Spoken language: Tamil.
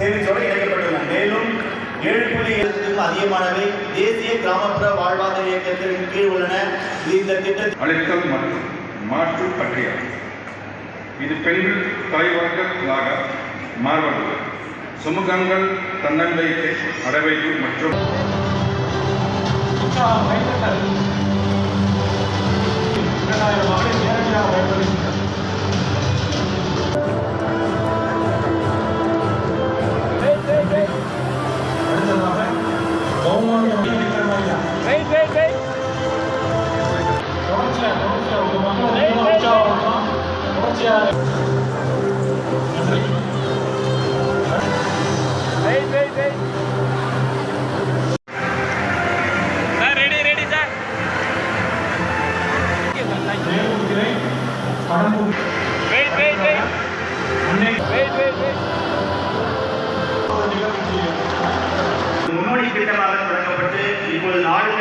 சேவைச்சோடு இணைக்கப்பட்டுள்ளன மேலும் ஏழு புள்ளி ஏழுக்கும் அதிகமானவை தேசிய கிராமப்புற வாழ்வாதார இயக்கத்தின் கீழ் உள்ளன. இந்த திட்டத்தில் அளித்தல் மற்றும் மாற்று பற்றிய இது பெண்கள் தலைவர்களாக மாறுவது சமூகங்கள் தன்னம்பிக்கை அடைவைப்பு மற்றும் முன்னோடி திட்டமாக தொடங்கப்பட்டு இப்போது நாடு